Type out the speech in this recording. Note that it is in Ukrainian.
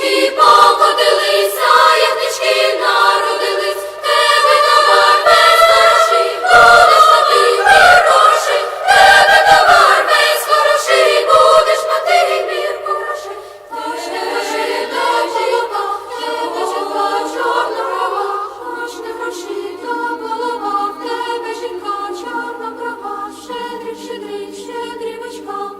Ягнички покотилися, ягнички народились, тебе товар весь хороший, будеш мати грошей, тебе товар весь хороший, будеш мати мір хороший, хоч не гроші та жінка, тебе жінка чорна права, хоч не гроші голова, тебе жінка чорна права, щедрі, щедрі, щедрівочка.